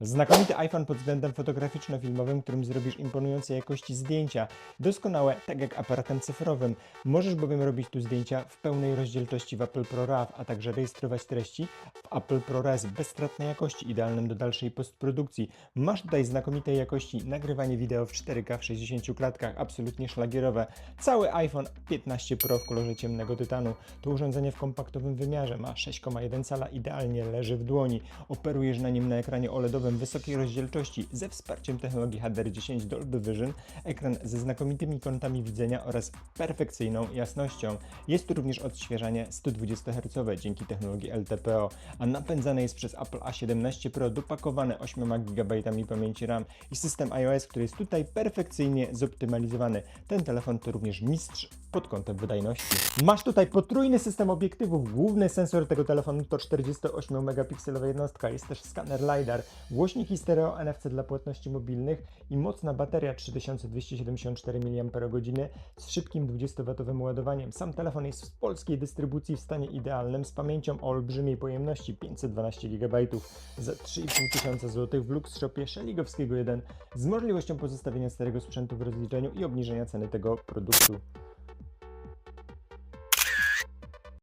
Znakomity iPhone pod względem fotograficzno-filmowym, którym zrobisz imponującej jakości zdjęcia. Doskonałe, tak jak aparatem cyfrowym. Możesz bowiem robić tu zdjęcia w pełnej rozdzielczości w Apple Pro RAW, a także rejestrować treści w Apple ProRes bezstratnej jakości, idealnym do dalszej postprodukcji. Masz tutaj znakomitej jakości nagrywanie wideo w 4K w 60 klatkach, absolutnie szlagierowe. Cały iPhone 15 Pro w kolorze ciemnego tytanu. To urządzenie w kompaktowym wymiarze ma 6,1 cala, idealnie leży w dłoni. Operujesz na nim na ekranie OLEDowym wysokiej rozdzielczości ze wsparciem technologii HDR10 Dolby Vision, ekran ze znakomitymi kątami widzenia oraz perfekcyjną jasnością. Jest tu również odświeżanie 120 Hz dzięki technologii LTPO, a napędzane jest przez Apple A17 Pro dopakowane 8 GB pamięci RAM i system iOS, który jest tutaj perfekcyjnie zoptymalizowany. Ten telefon to również mistrz pod kątem wydajności. Masz tutaj potrójny system obiektywów. Główny sensor tego telefonu to 48 megapikselowa jednostka. Jest też skaner LiDAR, głośniki stereo NFC dla płatności mobilnych i mocna bateria 3274 mAh z szybkim 20W ładowaniem. Sam telefon jest w polskiej dystrybucji w stanie idealnym z pamięcią o olbrzymiej pojemności 512 GB za 3500 zł w Lux Shopie Szeligowskiego 1 z możliwością pozostawienia starego sprzętu w rozliczeniu i obniżenia ceny tego produktu.